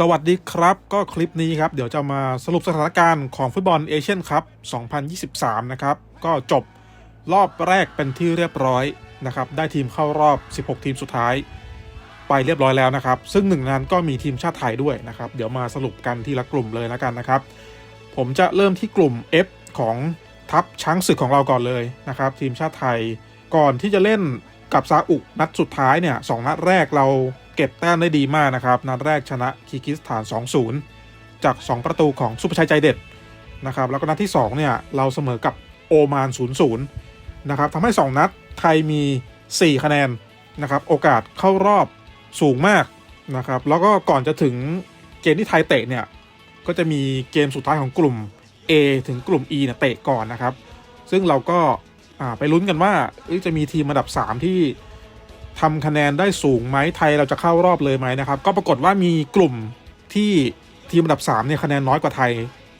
สวัสดีครับ ก็คลิปนี้ครับ เดี๋ยวจะมาสรุปสถานการณ์ของฟุตบอลเอเชียนคัพ2023 นะครับ ก็จบรอบแรกเป็นที่เรียบร้อยนะครับ ได้ทีมเข้ารอบ 16 ทีมสุดท้าย ไปเรียบร้อยแล้วนะครับ ซึ่งหนึ่งนั้นก็มีทีมชาติไทยด้วยนะครับ เดี๋ยวมาสรุปกันทีละกลุ่มเลยแล้วกันนะครับ ผมจะเริ่มที่กลุ่ม F ของทัพช้างศึกของเราก่อนเลยนะครับ ทีมชาติไทยก่อนที่จะเล่นกับซาอุนัดสุดท้ายเนี่ยสองนัดแรกเรา เก็บแต้มได้ดีมากนะครับ นัดแรกชนะคีร์กิสถาน 2-0 จาก 2 ประตูของสุภชัยใจเด็ดนะครับ แล้วก็นัดที่2เนี่ยเราเสมอกับโอมาน 0-0 นะครับทำให้ 2 นัดไทยมี 4 คะแนนนะครับ โอกาสเข้ารอบสูงมากนะครับ แล้วก็ก่อนจะถึงเกมที่ไทยเตะเนี่ย ก็จะมีเกมสุดท้ายของกลุ่ม A ถึงกลุ่ม E เนี่ยเตะก่อนนะครับ ซึ่งเราก็ไปลุ้นกันว่าจะมีทีมอันดับ 3 ที่ ทำคะแนนได้สูงไหมไทยเราจะเข้ารอบเลยไหมนะครับ ก็ปรากฏว่ามีกลุ่มที่ทีมอันดับ3เนี่ยคะแนนน้อยกว่าไทย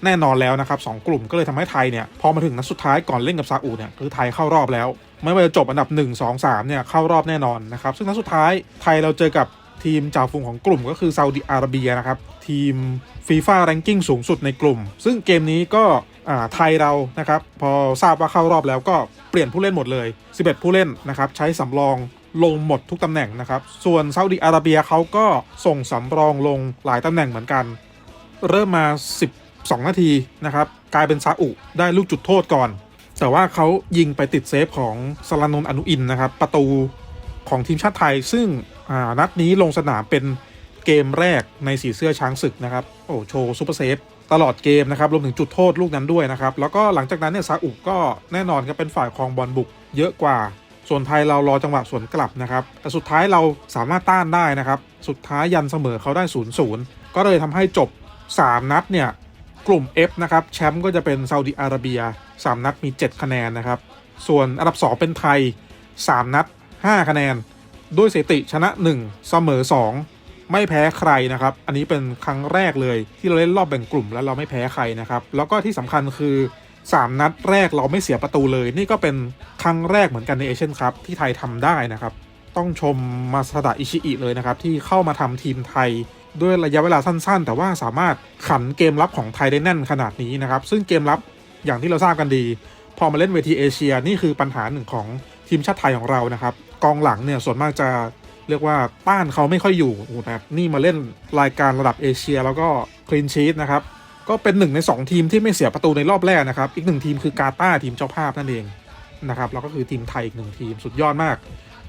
แน่นอนแล้วนะครับสองกลุ่มก็เลยทำให้ไทยเนี่ยพอมาถึงนัดสุดท้ายก่อนเล่นกับซาอุเนี่ยคือไทยเข้ารอบแล้ว ไม่ว่าจะจบอันดับ 1 2 3เนี่ยเข้ารอบแน่นอนนะครับซึ่งนัดสุดท้ายไทยเราเจอกับทีมจ่าฝูงของกลุ่มก็คือซาอุดิอาระเบียนะครับทีมฟีฟ่าแรงกิ้งสูงสุดในกลุ่ม ซึ่งเกมนี้ก็ไทยเรานะครับพอทราบว่าเข้ารอบแล้วก็เปลี่ยนผู้เล่นหมดเลย 11 ผู้เล่นนะครับใช้สำรอง ลงหมดทุกตำแหน่งนะครับ ส่วนซาอุดิอาระเบียเขาก็ส่งสำรองลงหลายตำแหน่งเหมือนกัน เริ่มมา 12 นาทีนะครับกลายเป็นซาอุได้ลูกจุดโทษก่อน แต่ว่าเขายิงไปติดเซฟของสลานนอนุอินนะครับ ประตูของทีมชาติไทย ซึ่งนัดนี้ลงสนามเป็นเกมแรกในสีเสื้อช้างศึกนะครับโอ้โชว์ซูเปอร์เซฟตลอดเกมนะครับรวมถึงจุดโทษลูกนั้นด้วยนะครับ แล้วก็หลังจากนั้นเนี่ยซาอุก็แน่นอนครับเป็นฝ่ายครองบอลบุกเยอะกว่า ส่วนไทยเรารอจังหวะสวนกลับนะครับ แต่สุดท้ายเราสามารถต้านได้นะครับ สุดท้ายยันเสมอเขาได้0ูนย์ก็เลยทำให้จบ 3 นัดเนี่ย กลุ่ม F นะครับแชมป์ก็จะเป็นซาอุดิอาระเบีย 3 นัดมี 7 คะแนนนะครับ ส่วนอันดับ 2 เป็นไทย 3 นัด 5 คะแนน ด้วยสถิติชนะ 1 เสมอ 2 ไม่แพ้ใครนะครับ อันนี้เป็นครั้งแรกเลยที่เราเล่นรอบแบ่งกลุ่มแล้วเราไม่แพ้ใครนะครับ แล้วก็ที่สำคัญคือ 3 นัดแรกเราไม่เสียประตูเลย นี่ก็เป็นครั้งแรกเหมือนกันในเอเชียนคัพที่ไทยทำได้นะครับ ต้องชมมาสดะอิชิอิเลยนะครับ ที่เข้ามาทำทีมไทย ด้วยระยะเวลาสั้นๆ แต่ว่าสามารถขันเกมรับของไทยได้แน่นขนาดนี้นะครับ ซึ่งเกมรับอย่างที่เราทราบกันดี พอมาเล่นเวทีเอเชียนี่คือปัญหาหนึ่งของทีมชาติไทยของเรานะครับ กองหลังเนี่ยส่วนมากจะเรียกว่าต้านเขาไม่ค่อยอยู่โอ้โหแบบนี่มาเล่นรายการระดับเอเชีย แล้วก็คลีนชีตนะครับ ก็เป็นหนึ่งใน 2 ทีมที่ไม่เสียประตูในรอบแรกนะครับ อีกหนึ่งทีมคือกาตาร์ทีมเจ้าภาพนั่นเองนะครับแล้วก็คือทีมไทยอีกหนึ่งทีมสุดยอดมาก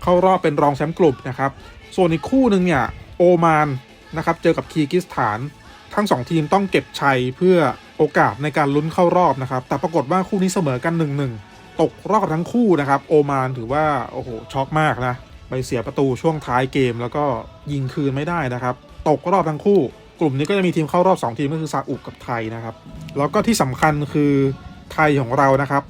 เข้ารอบเป็นรองแชมป์กลุ่มนะครับ ส่วนอีกคู่หนึ่งเนี่ยโอมานนะครับเจอกับคีร์กิสถาน ทั้ง 2 ทีมต้องเก็บชัยเพื่อโอกาสในการลุ้นเข้ารอบนะครับ แต่ปรากฏว่าคู่นี้เสมอกัน1-1ตกรอบทั้งคู่นะครับ โอมานถือว่าโอ้โหช็อกมากนะไปเสียประตูช่วงท้ายเกม แล้วก็ยิงคืนไม่ได้นะครับ ตกรอบทั้งคู่ กลุ่มนี้ก็จะมีทีมเข้ารอบ 2 ทีมก็คือซาอุกับไทยนะครับ แล้วก็ที่สำคัญคือไทยของเรานะครับ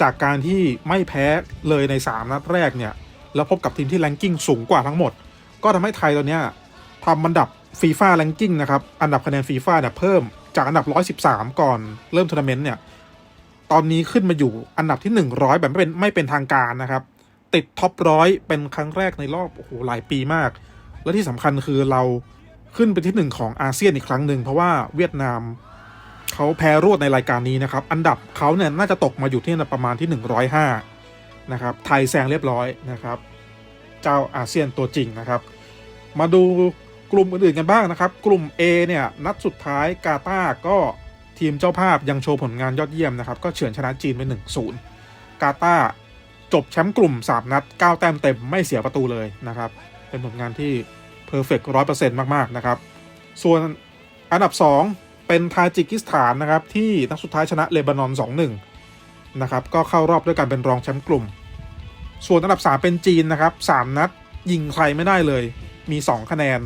จากการที่ไม่แพ้เลยใน 3 นัดแรกเนี่ย แล้วพบกับทีมที่แรงกิ้งสูงกว่าทั้งหมด ก็ทำให้ไทยตอนเนี้ยทำอันดับฟีฟ่าแรงกิ้งนะครับ อันดับคะแนนฟีฟ่าเนี่ยเพิ่มจากอันดับ 113 ก่อนเริ่มทัวร์นาเมนต์เนี่ย ตอนนี้ขึ้นมาอยู่อันดับที่ 100 แบบไม่เป็นไม่เป็นทางการนะครับ ติดท็อปร้อยเป็นครั้งแรกในรอบโอ้โหหลายปีมาก และที่สำคัญคือเรา ขึ้นเป็นที่หนึ่งของอาเซียนอีกครั้งหนึ่งเพราะว่าเวียดนามเขาแพ้รวดในรายการนี้นะครับ อันดับเขาเนี่ยน่าจะตกมาอยู่ที่ประมาณที่ 105 นะครับ ไทยแซงเรียบร้อยนะครับ เจ้าอาเซียนตัวจริงนะครับ มาดูกลุ่มอื่นๆกันบ้างนะครับ กลุ่ม A เนี่ยนัดสุดท้ายกาตาร์ก็ทีมเจ้าภาพยังโชว์ผลงานยอดเยี่ยมนะครับ ก็เฉือนชนะจีนไป1-0 กาตาร์จบแชมป์กลุ่ม 3 นัด 9 แต้มเต็มไม่เสียประตูเลยนะครับ เป็นผลงานที่ เพอร์เฟกต์ร้อยเปอร์เซ็นต์มาก ๆ นะครับ ส่วนอันดับ 2 เป็นทาจิกิสถานนะครับ ที่นัดสุดท้ายชนะเลบานอน 2-1 นะครับ ก็เข้ารอบด้วยการเป็นรองแชมป์กลุ่ม ส่วนอันดับ 3 เป็นจีนนะครับ 3 นัด ยิงใครไม่ได้เลย มี 2 คะแนน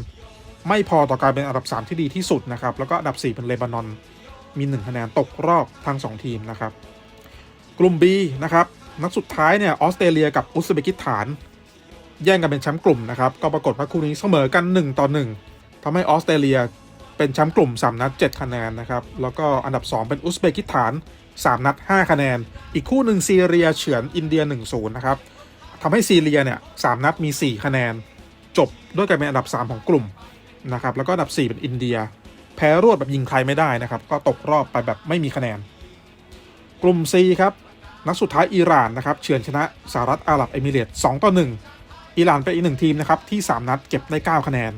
ไม่พอต่อการเป็นอันดับ 3 ที่ดีที่สุดนะครับ แล้วก็อันดับ 4 เป็นเลบานอน มี 1 คะแนนตกรอบทั้ง 2 ทีมนะครับ กลุ่ม B นะครับนัดสุดท้ายเนี่ยออสเตรเลียกับอุซเบกิสถาน แย่งกันเป็นแชมป์กลุ่มนะครับ ก็ปรากฏว่าคู่นี้เสมอกัน 1 ต่อ 1ทำให้ออสเตรเลียเป็นแชมป์กลุ่ม 3 นัด 7 คะแนนนะครับ แล้วก็อันดับ 2 เป็นอุซเบกิสถาน 3 นัด 5 คะแนน อีกคู่หนึ่งซีเรียเฉือนอินเดีย 1-0 นะครับทำให้ซีเรียเนี่ย3นัดมี 4 คะแนน จบด้วยการเป็นอันดับ 3 ของกลุ่มนะครับแล้วก็อันดับ 4 เป็นอินเดีย แพ้รวดแบบยิงใครไม่ได้นะครับ ก็ตกรอบไปแบบไม่มีคะแนน กลุ่ม C ครับนัดสุดท้ายอิหร่านนะครับเฉือนชนะสหรัฐอาหรับเอมิเรตส์2ต่อ1 อิหร่านเป็นอีกหนึ่งทีมนะครับที่ 3 นัดเก็บได้ 9 คะแนน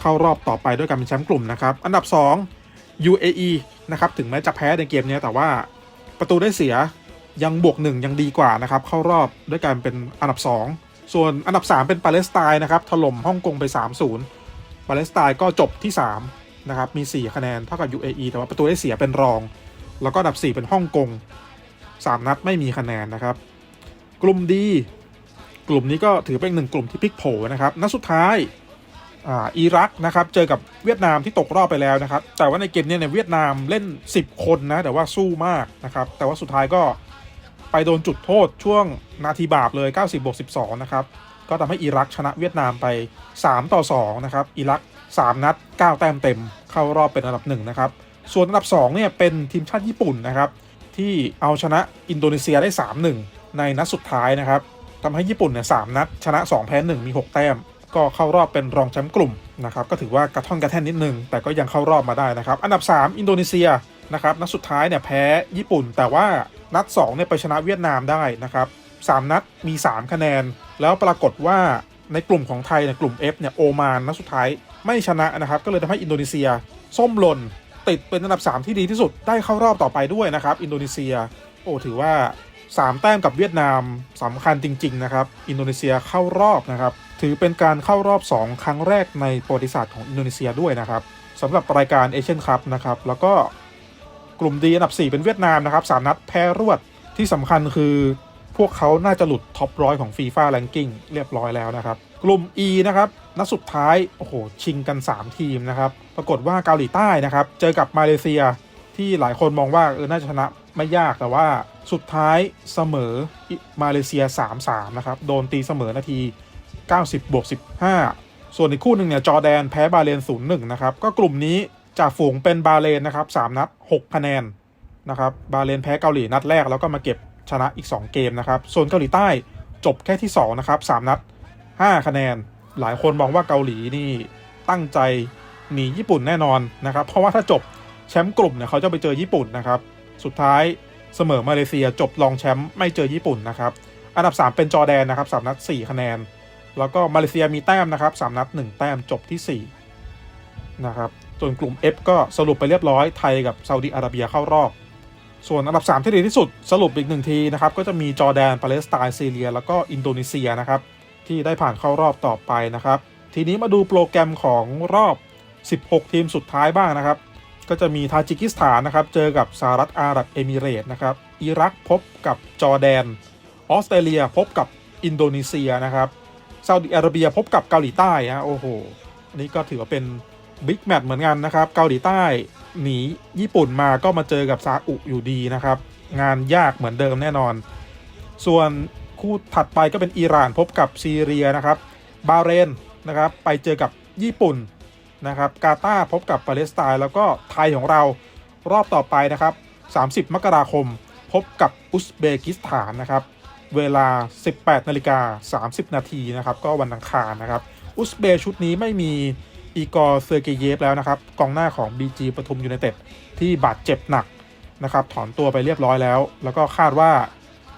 เข้ารอบต่อไปด้วยการเป็นแชมป์กลุ่มนะครับอันดับ 2 UAE นะครับถึงแม้จะแพ้ในเกมนี้แต่ว่าประตูได้เสียยังบวก 1 ยังดีกว่านะครับเข้ารอบด้วยการเป็นอันดับ 2 ส่วนอันดับ 3 เป็นปาเลสไตน์นะครับถล่มฮ่องกงไป 3-0 ปาเลสไตน์ก็จบที่ 3 นะครับ มี 4 คะแนนเท่ากับ UAE แต่ว่าประตูได้เสียเป็นรอง แล้วก็อันดับ 4 เป็นฮ่องกง3 นัดไม่มีคะแนนนะครับ กลุ่มดี กลุ่มนี้ก็ถือเป็นหนึ่งกลุ่มที่พลิกโผนะครับนัดสุดท้ายอ่าอิรักนะครับเจอกับเวียดนามที่ตกรอบไปแล้วนะครับ แต่ว่าในเกมนี้เนี่ยเวียดนามเล่น 10 คนนะแต่ว่าสู้มากนะครับแต่ว่าสุดท้ายก็ไปโดนจุดโทษช่วงนาทีบาปเลย 90บวก12 นะครับก็ทำให้อิรักชนะเวียดนามไป 3 ต่อ 2 นะครับอิรัก 3 นัด 9 แต้มเต็ม เข้ารอบเป็นอันดับ 1 นะครับ ส่วนอันดับ 2 เนี่ยเป็นทีมชาติญี่ปุ่นนะครับที่เอาชนะอินโดนีเซียได้ 3-1 ในนัดสุดท้ายนะครับ ทำให้ญี่ปุ่นเนี่ยสามนัดชนะ 2 แพ้1มี 6 แต้ม ก็เข้ารอบเป็นรองแชมป์กลุ่มนะครับก็ถือว่ากระท่อนกระแท่นนิดนึง แต่ก็ยังเข้ารอบมาได้นะครับ อันดับ 3 อินโดนีเซียนะครับนัดสุดท้ายเนี่ยแพ้ญี่ปุ่น แต่ว่านัด2เนี่ยไปชนะเวียดนามได้นะครับสามนัดมี 3 คะแนน แล้วปรากฏว่าในกลุ่มของไทยเนี่ยกลุ่ม F เนี่ยโอมานนัดสุดท้ายไม่ชนะนะครับ ก็เลยทำให้อินโดนีเซีย ส้มหล่นติดเป็นอันดับ 3 ที่ดีที่สุดได้เข้ารอบต่อไปด้วยนะครับ อินโดนีเซีย โอ้ถือว่า 3 แต้มกับเวียดนามสำคัญจริง ๆ นะครับ อินโดนีเซียเข้ารอบนะครับ ถือเป็นการเข้ารอบ 2 ครั้งแรกในประวัติศาสตร์ของอินโดนีเซียด้วยนะครับสำหรับรายการเอเชียนคัพนะครับ แล้วก็กลุ่มดีอันดับ 4 เป็นเวียดนามนะครับ3นัดแพ้รวดที่สำคัญคือพวกเขาน่าจะหลุดท็อปร้อยของฟีฟ่าแรงกิ้งเรียบร้อยแล้วนะครับ กลุ่ม E นะครับ นัดสุดท้าย โอ้โห ชิงกัน 3 ทีมนะครับ ปรากฏว่าเกาหลีใต้นะครับ เจอกับมาเลเซียที่หลายคนมองว่าเออน่าจะชนะ ไม่ยากแต่ว่าสุดท้ายเสมอมาเลเซีย 3-3 นะครับ โดนตีเสมอนาที 90บวก15 ส่วนอีกคู่หนึ่งเนี่ยจอแดนแพ้บาเลน 0-1 นะครับ ก็กลุ่มนี้จากฝูงเป็นบาเลนนะครับ 3 นัด 6 คะแนนนะครับ บาเลนแพ้เกาหลีนัดแรกแล้วก็มาเก็บชนะอีก 2 เกมนะครับ ส่วนเกาหลีใต้จบแค่ที่ 2 นะครับ 3 นัด 5 คะแนน หลายคนมองว่าเกาหลีนี่ตั้งใจหนีญี่ปุ่นแน่นอนนะครับ เพราะว่าถ้าจบแชมป์กลุ่มเนี่ยเขาจะไปเจอญี่ปุ่นนะครับ สุดท้ายเสมอมาเลเซียจบรองแชมป์ไม่เจอญี่ปุ่นนะครับ อันดับ 3 เป็นจอแดนนะครับ3นัด 4 คะแนน แล้วก็มาเลเซียมีแต้มนะครับ3นัด 1 แต้มจบที่ 4 นะครับส่วนกลุ่ม F ก็สรุปไปเรียบร้อยไทยกับซาอุดิอาระเบียเข้ารอบ ส่วนอันดับ 3 ที่ดีที่สุดสรุปอีกหนึ่งทีนะครับก็จะมีจอแดนปาเลสไตน์ซีเรีย แล้วก็อินโดนีเซียนะครับที่ได้ผ่านเข้ารอบต่อไปนะครับ ทีนี้มาดูโปรแกรมของรอบ 16 ทีมสุดท้ายบ้างนะครับ ก็จะมีทาจิกิสถานนะครับเจอกับสหรัฐอาหรับเอมิเรต์นะครับอิรักพบกับจอร์แดน ออสเตรเลียพบกับอินโดนีเซียนะครับซาอุดิอาระเบียพบกับเกาหลีใต้ฮะโอ้โหอันนี้ก็ถือว่าเป็นบิ๊กแมตช์เหมือนกันนะครับเกาหลีใต้หนีญี่ปุ่นมาก็มาเจอกับซาอุอยู่ดีนะครับ งานยากเหมือนเดิมแน่นอน ส่วนคู่ถัดไปก็เป็นอิหร่านพบกับซีเรียนะครับ บาเรนนะครับ ไปเจอกับญี่ปุ่น นะครับกาตาร์พบกับปาเลสไตน์แล้วก็ไทยของเรารอบต่อไปนะครับ 30 มกราคม พบกับอุซเบกิสถานนะครับ เวลา 18นาฬิกา30 นาทีนะครับ ก็วันอังคารนะครับ อุซเบชุดนี้ไม่มีอีกอร์เซอร์เกเยฟแล้วนะครับ กองหน้าของ BG ปทุมยูไนเต็ดที่บาดเจ็บหนักนะครับ ถอนตัวไปเรียบร้อยแล้ว แล้วก็คาดว่า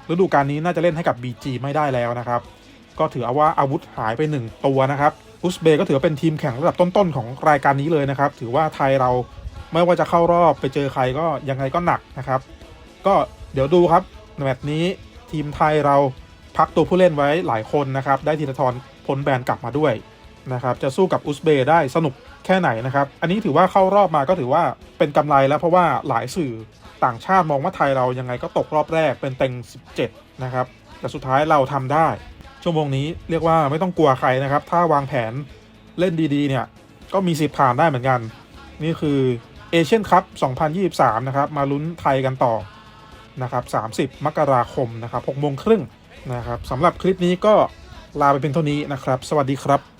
ฤดูกาลนี้น่าจะเล่นให้กับ BG ไม่ได้แล้วนะครับ ก็ถือเอาว่าอาวุธหายไป 1 ตัวนะครับ อุซเบก็ถือว่าเป็นทีมแข่งระดับต้นๆของรายการนี้เลยนะครับ ถือว่าไทยเราไม่ว่าจะเข้ารอบไปเจอใครก็ยังไงก็หนักนะครับ ก็เดี๋ยวดูครับในแมตช์นี้ทีมไทยเราพักตัวผู้เล่นไว้หลายคนนะครับ ได้ธีรทรพ้นแบนกลับมาด้วยนะครับ จะสู้กับอุซเบย์ได้สนุกแค่ไหนนะครับ อันนี้ถือว่าเข้ารอบมาก็ถือว่าเป็นกำไรแล้วเพราะว่าหลายสื่อต่างชาติมองว่าไทยเรายังไงก็ตกรอบแรกเป็นเต็ง 17 นะครับ แต่สุดท้ายเราทำได้ ชั่วโมงนี้เรียกว่าไม่ต้องกลัวใครนะครับ ถ้าวางแผนเล่นดีๆ เนี่ย ก็มีสิทธิ์ผ่านได้เหมือนกัน นี่คือเอเชียนคัพ 2023 นะครับ มาลุ้นไทยกันต่อนะครับ 30 มกราคมนะครับ6โมงครึ่งนะครับสำหรับคลิปนี้ก็ลาไปเป็นเท่านี้นะครับ สวัสดีครับ